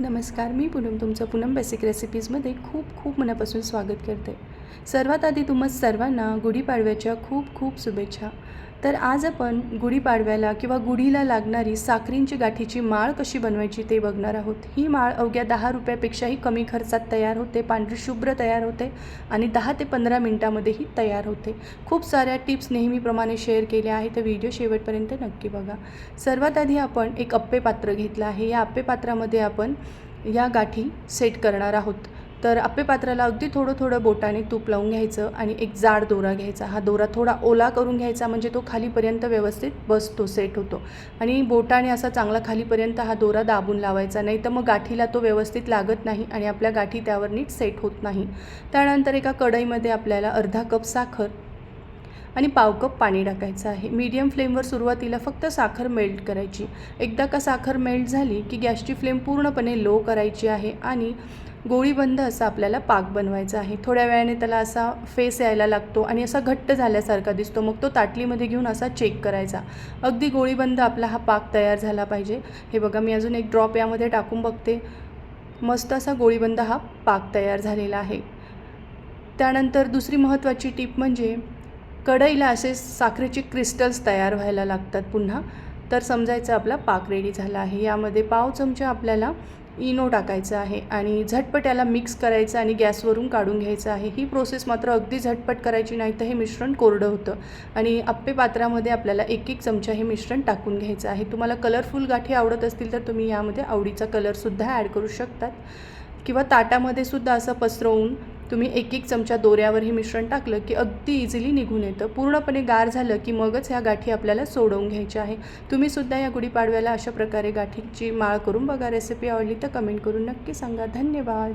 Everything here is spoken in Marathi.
नमस्कार मी पूनम तुमचं पूनम बेसिक रेसिपीजमध्ये खूप खूप मनापासून स्वागत करते. सर्वात आधी तुम्हा सर्वांना गुढीपाडव्याच्या खूप खूप शुभेच्छा. तर आज आपण गुढीपाडव्याला किंवा गुढीला लागणारी साखरींची गाठीची माळ कशी बनवायची ते बघणार आहोत. ही माळ अवघ्या दहा रुपयापेक्षाही कमी खर्चात तयार होते पांढरी शुभ्र तयार होते आणि दहा ते पंधरा मिनटामध्येही तयार होते. खूप साऱ्या टिप्स नेहमीप्रमाणे शेअर केल्या आहेत तर व्हिडिओ शेवटपर्यंत नक्की बघा. सर्वात आधी आपण एक अप्पे पात्र घेतलं आहे. या अप्पे पात्रामध्ये आपण या गाठी सेट करणार आहोत. तर अप्पे पात्राला अगदी थोडं थोडं बोटाने तूप लावून घ्यायचं आणि एक जाड दोरा घ्यायचा. हा दोरा थोडा ओला करून घ्यायचा म्हणजे तो खालीपर्यंत व्यवस्थित बसतो सेट होतो. आणि बोटाने असा चांगला खालीपर्यंत हा दोरा दाबून लावायचा. नाही तर मग गाठीला तो व्यवस्थित लागत नाही आणि आपल्या गाठी त्यावर नीट सेट होत नाही. त्यानंतर एका कढईमध्ये आपल्याला अर्धा कप साखर आणि पाव कप पाणी टाकायचं आहे. मीडियम फ्लेमवर सुरुवातीला फक्त साखर मेल्ट करायची. एकदा का साखर मेल्ट झाली की गॅसची फ्लेम पूर्णपणे लो करायची आहे आणि गोळीबंद असा आपल्याला पाक बनवायचा आहे. थोड्या वेळाने त्याला असा फेस यायला लागतो आणि असा घट्ट झाल्यासारखा दिसतो. मग तो ताटलीमध्ये घेऊन असा चेक करायचा. अगदी गोळीबंद आपला हा पाक तयार झाला पाहिजे. हे बघा मी अजून एक ड्रॉप यामध्ये टाकून बघते. मस्त असा गोळीबंद हा पाक तयार झालेला आहे. त्यानंतर दुसरी महत्त्वाची टीप म्हणजे कढईला असे साखरेचे क्रिस्टल्स तयार व्हायला लागतात पुन्हा. तर समजायचं आपला पाक रेडी झाला आहे. यामध्ये पाव चमचा आपल्याला इनो टाकायचं आहे आणि झटपट याला मिक्स करायचं आणि गॅसवरून काढून घ्यायचं आहे. ही प्रोसेस मात्र अगदी झटपट करायची नाही तर हे मिश्रण कोरडं होतं आणि आप्पे पात्रामध्ये आपल्याला एक एक चमचा हे मिश्रण टाकून घ्यायचं आहे. तुम्हाला कलरफुल गाठी आवडत असतील तर तुम्ही यामध्ये आवडीचा कलरसुद्धा ॲड करू शकतात. किंवा ताटामध्ये सुद्धा असं पसरवून तुम्ही एक एक चमचा दोऱ्यावर हे मिश्रण टाकलं की अगदी इझिली निघून येतं. पूर्णपणे गार झालं की मगच ह्या गाठी आपल्याला सोडवून घ्यायच्या आहे तुम्ही सुद्धा या गुढीपाडव्याला अशा प्रकारे गाठीची माळ करून बघा. रेसिपी आवडली तर कमेंट करून नक्की सांगा. धन्यवाद.